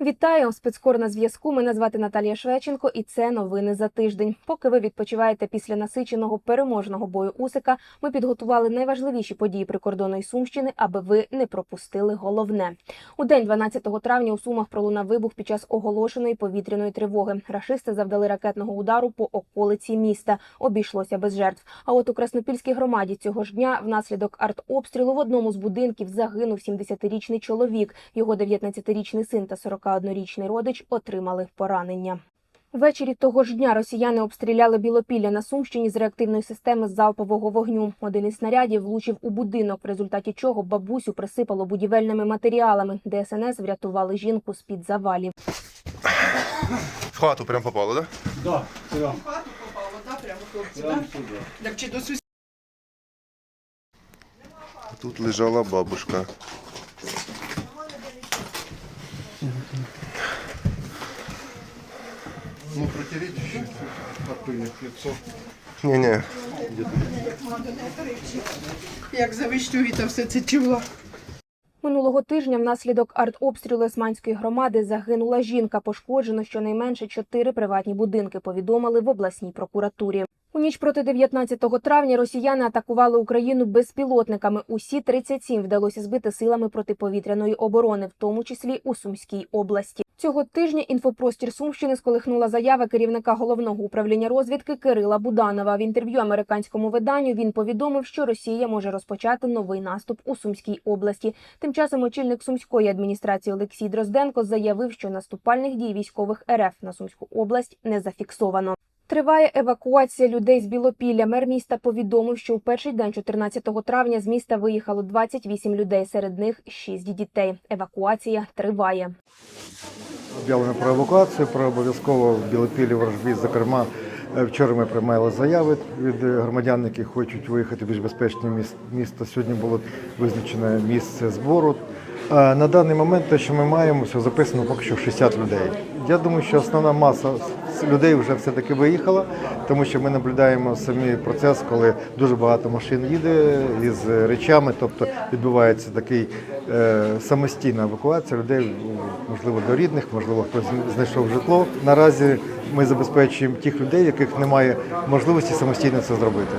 Вітаю, спецкор на зв'язку. Мене звати Наталія Швеченко, і це новини за тиждень. Поки ви відпочиваєте після насиченого переможного бою Усика, ми підготували найважливіші події прикордонної Сумщини, аби ви не пропустили головне. У день 12 травня у Сумах пролунав вибух під час оголошеної повітряної тривоги. Рашисти завдали ракетного удару по околиці міста. Обійшлося без жертв. А от у Краснопільській громаді цього ж дня внаслідок артобстрілу в одному з будинків загинув 70-річний чоловік. Його 19-річний син та 41-річний родич отримали поранення. Ввечері того ж дня росіяни обстріляли Білопілля на Сумщині з реактивної системи залпового вогню. Один із снарядів влучив у будинок, в результаті чого бабусю присипало будівельними матеріалами. ДСНС врятували жінку з-під завалів. В хату прям попало, да? Да, прям, В хату попало, да, прямо хлопці, прям да? сюди. Чи до сусідів? Тут лежала бабушка. Ну, протереть еще от лицо. Ні-ні. Як завищу та все це чула. Минулого тижня внаслідок артобстрілу Есманської громади загинула жінка. Пошкоджено щонайменше чотири приватні будинки. Повідомили в обласній прокуратурі. У ніч проти 19 травня росіяни атакували Україну безпілотниками. Усі 37 вдалося збити силами протиповітряної оборони, в тому числі у Сумській області. Цього тижня інфопростір Сумщини сколихнула заява керівника головного управління розвідки Кирила Буданова. В інтерв'ю американському виданню він повідомив, що Росія може розпочати новий наступ у Сумській області. Тим часом очільник сумської адміністрації Олексій Дрозденко заявив, що наступальних дій військових РФ на Сумську область не зафіксовано. Триває евакуація людей з Білопілля. Мер міста повідомив, що у перший день 14 травня з міста виїхало 28 людей. Серед них 6 дітей. Евакуація триває. Об'явлено про евакуацію, про обов'язково в Білопілі, Ворожбі, зокрема. е, Вчора ми приймали заяви від громадян, які хочуть виїхати в більш безпечне міс- місто. Сьогодні було визначене місце збору. Е, На даний момент те, що ми маємо, все записано поки що 60 людей. Я думаю, що основна маса людей вже все-таки виїхала, тому що ми наблюдаємо самий процес, коли дуже багато машин їде із речами, тобто відбувається такий е, самостійна евакуація людей, можливо, до рідних, можливо, хтось знайшов житло. Наразі ми забезпечуємо тих людей, яких немає можливості самостійно це зробити.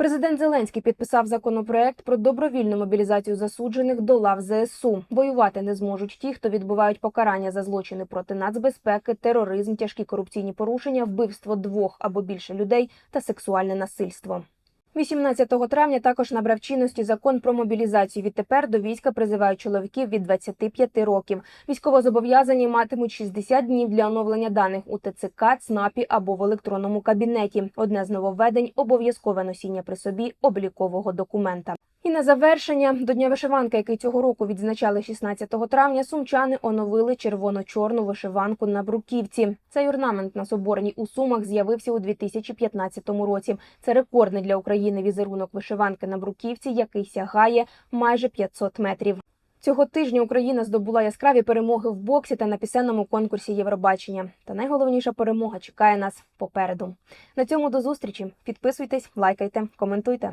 Президент Зеленський підписав законопроект про добровільну мобілізацію засуджених до лав ЗСУ. Воювати не зможуть ті, хто відбувають покарання за злочини проти нацбезпеки, тероризм, тяжкі корупційні порушення, вбивство двох або більше людей та сексуальне насильство. 18 травня також набрав чинності закон про мобілізацію. Відтепер до війська призивають чоловіків від 25 років. Військовозобов'язані матимуть 60 днів для оновлення даних у ТЦК, ЦНАПі або в електронному кабінеті. Одне з нововведень обов'язкове носіння при собі облікового документа. І на завершення до Дня вишиванки, який цього року відзначали 16 травня, сумчани оновили червоно-чорну вишиванку на бруківці. Цей орнамент на соборній у сумах з'явився у 2015 році. Це рекордний для України візерунок вишиванки на бруківці, який сягає майже 500 метрів. Цього тижня Україна здобула яскраві перемоги в боксі та на пісенному конкурсі Євробачення. Та найголовніша перемога чекає нас попереду. На цьому до зустрічі. Підписуйтесь, лайкайте, коментуйте.